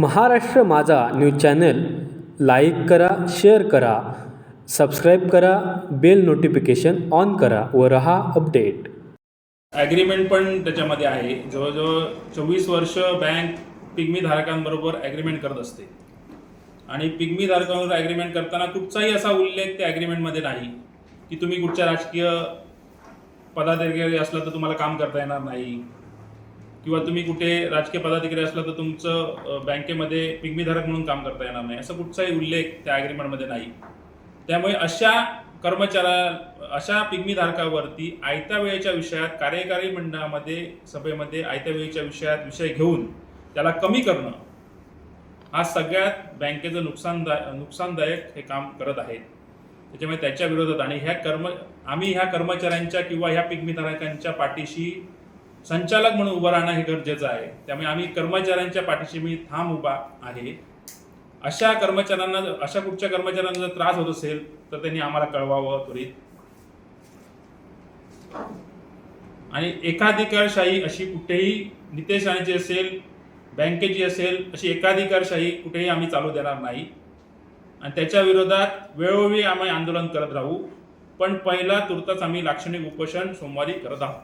Maharashtra Majha news channel like करा share करा subscribe करा बेल नोटिफिकेशन ऑन करा व रहा अपडेट. ॲग्रीमेंट पण त्याच्यामध्ये आहे. जवळजवळ चोवीस वर्ष बँक पिग्मी धारकांबरोबर ॲग्रीमेंट करत असते. आणि पिग्मी धारकांवर ॲग्रीमेंट करताना कुठचाही असा उल्लेख त्या ॲग्रीमेंटमध्ये नाही की तुम्ही कुठच्या राजकीय पदाधिकारी असला तर तुम्हाला काम करता येणार नाही. किंवा तुम्ही कुठे राजकीय पदाधिकारी असला तर तुमचं बँकेमध्ये पिग्मीधारक म्हणून काम करता येणार नाही. असा कुठचाही उल्लेख त्या ॲग्रीमेंटमध्ये नाही. त्यामुळे अशा कर्मचाऱ्या अशा पिग्मीधारकावरती आयत्या वेळेच्या विषयात कार्यकारी मंडळामध्ये सभेमध्ये आयत्या वेळेच्या विषयात विषय घेऊन त्याला कमी करणं हा सगळ्यात बँकेचं नुकसानदा नुकसानदायक हे काम करत आहेत त्याच्यामुळे त्याच्या विरोधात आणि ह्या कर्म आम्ही ह्या कर्मचाऱ्यांच्या किंवा ह्या पिग्मीधारकांच्या पाठीशी संचालक म्हणून उभं राहणं हे गरजेचं आहे. त्यामुळे आम्ही कर्मचाऱ्यांच्या पाठीशी मी ठाम उभा आहे. अशा कर्मचाऱ्यांना अशा कुठच्या कर्मचाऱ्यांना जर त्रास होत असेल तर त्यांनी आम्हाला कळवावं त्वरित. आणि एकाधिकारशाही अशी कुठेही नितेश राणेची असेल बँकेची असेल अशी एकाधिकारशाही कुठेही आम्ही चालू देणार नाही. आणि त्याच्या विरोधात वेळोवेळी आम्ही आंदोलन करत राहू. पण पहिला तुर्तच आम्ही लाक्षणिक उपोषण सोमवारी करत आहोत.